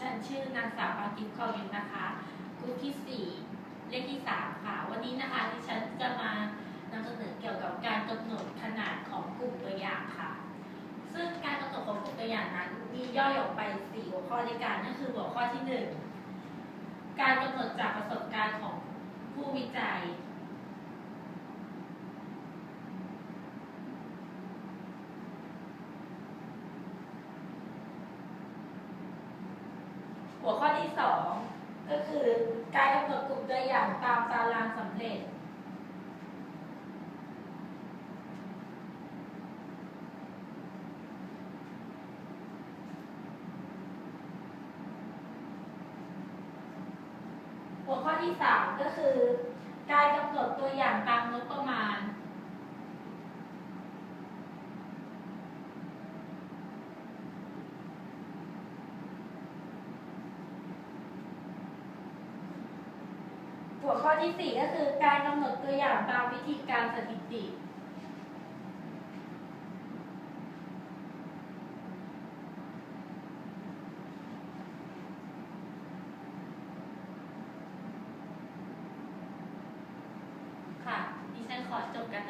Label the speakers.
Speaker 1: ฉันชื่อนางสาวปากิฟคอวินนะคะกลุ่มที่สี่เลขที่สามค่ะ วันนี้นะคะที่ฉันจะมานำเสนอเกี่ยวกับการกำหนดขนาดของกลุ่มตัวอย่างค่ะ ซึ่งการกำหนดของกลุ่มตัวอย่างนั้น มีย่อยออกไปสี่หัวข้อด้วยกันนั่นคือหัวข้อที่หนึ่งการกำหนดจากประสบการณ์ของผู้วิจัย หัวข้อที่สองก็คือการกำหนดกลุ่มตัวอย่างตามตารางสำเร็จ หัวข้อที่สามก็คือ การกำหนดตัวอย่างตามงบประมาณ หัวข้อที่สี่ก็คือการกำหนดตัวอย่างตามวิธีการสถิติ ค่ะดิฉันขอจบการนำเสน